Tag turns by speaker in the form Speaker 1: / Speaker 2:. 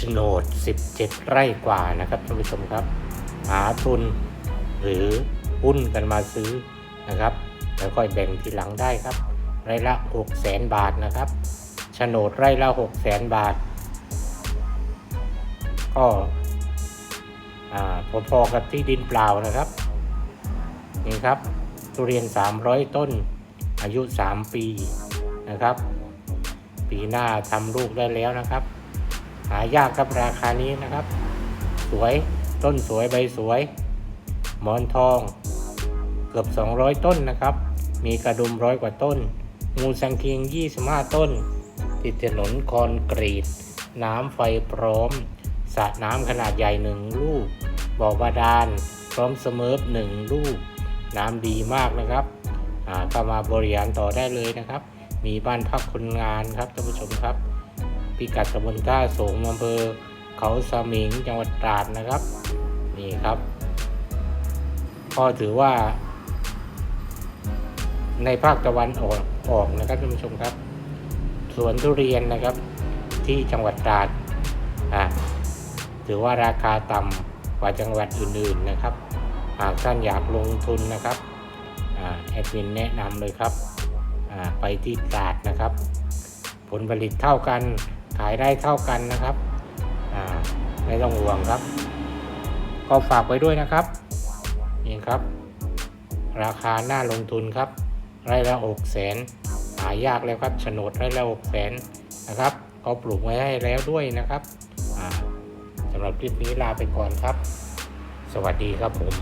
Speaker 1: โฉนด 17 ไร่กว่านะครับท่านผู้ชมครับ หาทุนหรือหุ้นกันมาซื้อนะครับ แล้วค่อยแบ่งทีหลังได้ครับ ไร่ละ 6 0แสนบาทนะครับโฉนดไร่ละ 6 0แสนบาท ก็พอๆกับที่ดินเปล่านะครับ นี่ครับทุเรียน 300 ต้น อายุ 3 ปีนะครับ ปีหน้าทำลูกได้แล้วนะครับ หายากครับราคานี้นะครับ สวยต้นสวยใบสวย หมอนทอง เกือบ 200 ต้นนะครับ มีกระดุมร้อยกว่าต้น งูสังเคียง 25 ต้น ติดถนนคอนกรีต น้ำไฟพร้อมสระน้ำขนาดใหญ่หนึ่งลูกบ่อบาดาลพร้อมเสมอหนึ่งลูก น้ำดีมากนะครับอ่าเข้ามาบริหารต่อได้เลยนะครับ มีบ้านพักคนงานครับท่านผู้ชมครับ พิกัดตำบลท่าสงอำเภอเขาสมิงจังหวัดตราดนะครับ นี่ครับก็ถือว่า ในภาคตะวันออกออกนะครับท่านผู้ชมครับ สวนทุเรียนนะครับ ที่จังหวัดตราดอ่าถือว่าราคาต่ำกว่าจังหวัดอื่นๆนะครับ หากท่านอยากลงทุนนะครับอแอดมินแนะนำเลยครับ ไปที่ตราดนะครับ ผลผลิตเท่ากัน ขายได้เท่ากันนะครับไม่ต้องห่วงครับ ก็ฝากไว้ด้วยนะครับนี่ครับ ราคาหน่าลงทุนครับ ไร่ละหกแสนหายากแล้วครับโฉนดไร่ละหกแสนนะครับเขาปลูกไว้ให้แล้วด้วยนะครับสำหรับคลิปนี้ลาไปก่อนครับ สวัสดีครับผม